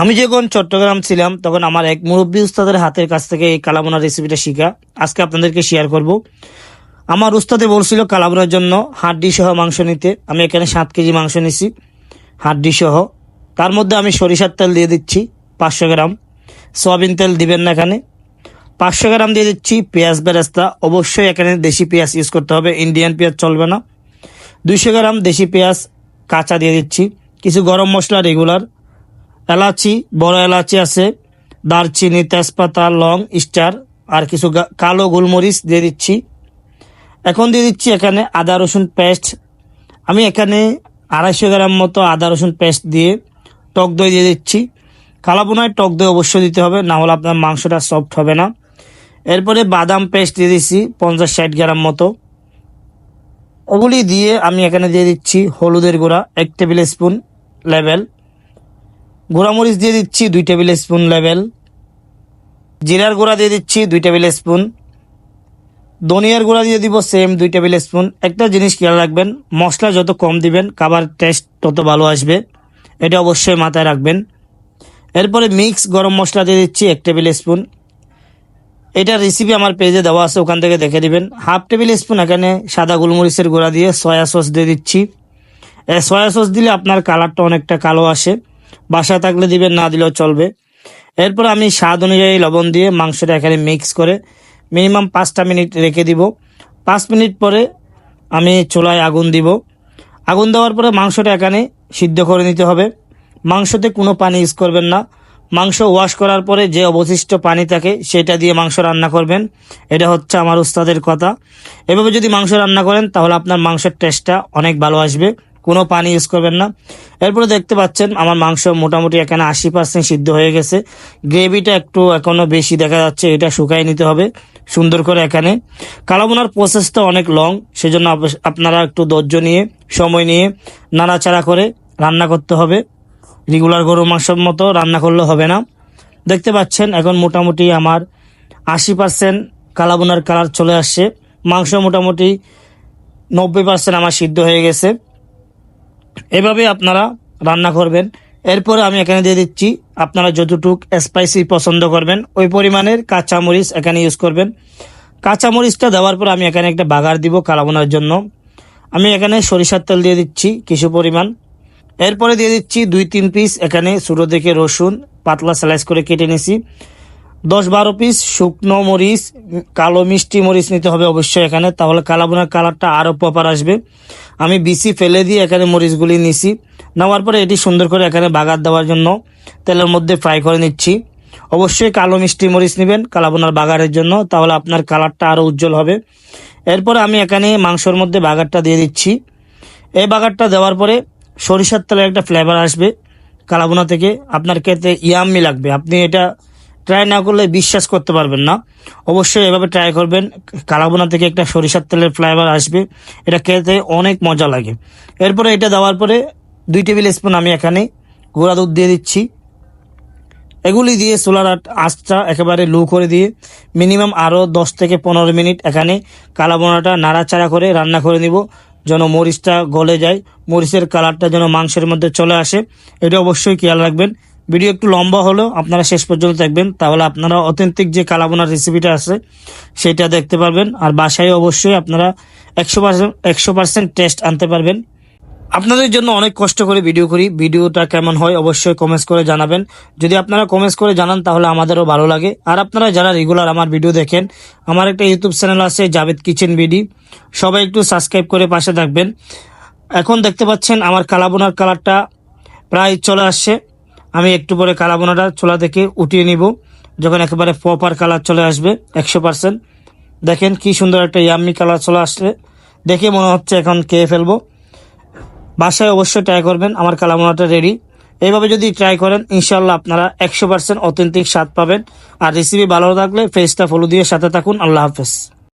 আমি যখন চট্টগ্রাম ছিলাম, তখন আমার এক মুরব্বী উস্তাদের হাতের কাছ থেকে এই কালাবোনার রেসিপিটা শিখা। আজকে আপনাদেরকে শেয়ার করব। আমার উস্তাদে বলছিল কালাবোনার জন্য হাড্ডি সহ মাংস নিতে। আমি এখানে সাত কেজি মাংস নিছি, হাড্ডি সহ। তার মধ্যে আমি সরিষার তেল দিয়ে দিচ্ছি, পাঁচশো গ্রাম। সয়াবিন তেল দিবেন না এখানে। পাঁচশো গ্রাম দিয়ে দিচ্ছি পেঁয়াজ বেরেস্তা। অবশ্যই এখানে দেশি পেঁয়াজ ইউজ করতে হবে ইন্ডিয়ান পেঁয়াজ চলবে না। দুইশো গ্রাম দেশি পেঁয়াজ কাঁচা দিয়ে দিচ্ছি। কিছু গরম মশলা রেগুলার এলাচি, বড় এলাচি আছে, দারচিনি, তেজপাতা, লং, স্টার, আর কিছু কালো গোলমরিচ দিয়ে দিচ্ছি। এখন দিয়ে দিচ্ছি এখানে আদা, রসুন পেস্ট। আমি এখানে আড়াইশো গ্রাম মতো আদা, রসুন পেস্ট দিয়ে টক দই দিয়ে দিচ্ছি। কালাবোনায় টক দই অবশ্যই দিতে হবে, না হলে আপনার মাংসটা সফট হবে না। এরপরে বাদাম পেস্ট দিয়ে দিচ্ছি, পঞ্চাশ ষাট গ্রাম মতো। ওগুলি দিয়ে আমি এখানে দিয়ে দিচ্ছি হলুদের গুঁড়া, এক টেবিল স্পুন লেভেল গুঁড়ামরিচ দিয়ে দিচ্ছি দুই টেবিল স্পুন লেভেল জিরার গুঁড়া দিয়ে দিচ্ছি দুই টেবিল স্পুন। ধনিয়ার গুঁড়া দিয়ে দিব সেম দুই টেবিল স্পুন। একটা জিনিস খেয়াল রাখবেন, মশলা যত কম দিবেন, খাবার টেস্ট তত ভালো আসবে। এটা অবশ্যই মাথায় রাখবেন। এরপরে মিক্স গরম মশলা দিয়ে দিচ্ছি এক টেবিল স্পুন। এটা রেসিপি আমার পেজে দেওয়া আছে, ওখান থেকে দেখে দিবেন। হাফ টেবিল স্পুন এখানে সাদা গোলমরিচের গুঁড়া দিয়ে সয়া সস দিয়ে দিচ্ছি। সয়া সস দিলে আপনার কালারটা অনেকটা কালো আসে। বাসায় থাকলে দিবেন, না দিলেও চলবে। এরপর আমি স্বাদ অনুযায়ী লবণ দিয়ে মাংসটা এখানে মিক্স করে মিনিমাম পাঁচটা মিনিট রেখে দিব। পাঁচ মিনিট পরে আমি চুলায় আগুন দিব। আগুন দেওয়ার পরে মাংসটা এখানে সিদ্ধ করে নিতে হবে। মাংসতে কোনো পানি ইউজ করবেন না। মাংস ওয়াশ করার পরে যে অবশিষ্ট পানি থাকে সেটা দিয়ে মাংস রান্না করবেন। এটা হচ্ছে আমার উস্তাদের কথা। এভাবে যদি মাংস রান্না করেন তাহলে আপনার মাংসের টেস্টটা অনেক ভালো আসবে। কোনো পানি ইউজ করবেন না। এরপরে দেখতে পাচ্ছেন আমার মাংস মোটামুটি এখানে আশি পার্সেন্ট সিদ্ধ হয়ে গেছে। গ্রেভিটা একটু এখনও বেশি দেখা যাচ্ছে, এটা শুকাই নিতে হবে সুন্দর করে এখানে। কালাবোনার প্রসেসটা অনেক লং সেজন্য আপ- আপনারা একটু ধৈর্য নিয়ে, সময় নিয়ে নাড়াচাড়া করে রান্না করতে হবে। রেগুলার গরু মাংসের মতো রান্না করলে হবে না। দেখতে পাচ্ছেন এখন মোটামুটি আমার আশি পার্সেন্ট কালাবোনার কালার চলে আসছে। মাংস মোটামুটি নব্বই পার্সেন্ট আমার সিদ্ধ হয়ে গেছে। এভাবে আপনারা রান্না করবেন। এরপরে আমি এখানে দিয়ে দিচ্ছি, আপনারা যতটুক স্পাইসি পছন্দ করবেন, ওই পরিমাণের কাঁচামরিচ এখানে ইউজ করবেন। কাঁচামরিচটা দেওয়ার পর আমি এখানে একটা বাগার দিব কালাবোনার জন্য। আমি এখানে সরিষার তেল দিয়ে দিচ্ছি কিছু পরিমাণ। এরপরে দিয়ে দিচ্ছি দুই তিন পিস এখানে ছোটো থেকে রসুন, পাতলা স্লাইস করে কেটে নিছি। দশ বারো পিস শুকনো মরিচ, কালো মিষ্টি মরিচ নিতে হবে অবশ্যই এখানে। তাহলে কালাবোনার কালারটা আরও প্রপার আসবে। আমি বিসি ফেলে দিয়ে এখানে মরিচগুলি নিছি। নেওয়ার পরে এটি সুন্দর করে এখানে বাগার দেওয়ার জন্য তেলের মধ্যে ফ্রাই করে নিচ্ছি। অবশ্যই কালো মিষ্টি মরিচ নেবেন কালাবোনার বাগারের জন্য, তাহলে আপনার কালারটা আরও উজ্জ্বল হবে। এরপরে আমি এখানে মাংসর মধ্যে বাগারটা দিয়ে দিচ্ছি। এই বাগারটা দেওয়ার পরে সরিষার তেলের একটা ফ্লেভার আসবে কালাবোনা থেকে। আপনার খেতে ইয়াম্মি লাগবে। আপনি এটা ট্রাই না করলে বিশ্বাস করতে পারবেন না। অবশ্যই এভাবে ট্রাই করবেন। কালাবোনা থেকে একটা সরিষার তেলের ফ্লেভার আসবে। এটা খেতে অনেক মজা লাগে। এরপরে এটা দেওয়ার পরে দুই টেবিল স্পুন আমি এখানে গুঁড়া দুধ দিয়ে দিচ্ছি। এগুলি দিয়ে সোলার আঁচটা একেবারে লো করে দিয়ে মিনিমাম আরও দশ থেকে পনেরো মিনিট এখানে কালাবোনাটা নাড়াচাড়া করে রান্না করে নিব, যেন মরিচটা গলে যায়। মরিচের কালারটা যেন মাংসের মধ্যে চলে আসে। এটা অবশ্যই খেয়াল রাখবেন। ভিডিও একটু লম্বা হলেও আপনারা শেষ পর্যন্ত দেখবেন। তাহলে আপনারা অথেন্টিক যে কালাবোনার রেসিপিটা আছে, সেটা দেখতে পারবেন। আর বাসায় অবশ্যই আপনারা একশো পার্সেন্ট একশো পার্সেন্ট টেস্ট আনতে পারবেন। আপনাদের জন্য অনেক কষ্ট করে ভিডিও করি। ভিডিওটা কেমন হয় অবশ্যই কমেন্টস করে জানাবেন। যদি আপনারা কমেন্টস করে জানান, তাহলে আমাদেরও ভালো লাগে। আর আপনারা যারা রেগুলার আমার ভিডিও দেখেন, আমার একটা ইউটিউব চ্যানেল আছে জাভেদ কিচেন বিডি সবাই একটু সাবস্ক্রাইব করে পাশে থাকবেন। এখন দেখতে পাচ্ছেন আমার কালাবোনার কালারটা প্রায় চলে আসছে। আমি একটু পরে কালাবোনাটা চোলা থেকে উঠিয়ে নিব, যখন একেবারে প্রপার কালার চলে আসবে, একশো পার্সেন্ট দেখেন কি সুন্দর একটা ইয়াম্মি কালার চলে আসছে। দেখে মনে হচ্ছে এখন খেয়ে ফেলব। বাসায় অবশ্যই ট্রাই করবেন, আমার কালামোনাটা রেডি এইভাবে যদি ট্রাই করেন ইনশাল্লাহ আপনারা একশো পার্সেন্ট অথেন্টিক স্বাদ পাবেন। আর রেসিপি ভালো থাকলে ফেসটা ফলো দিয়ে সাথে থাকুন। আল্লাহ হাফেজ।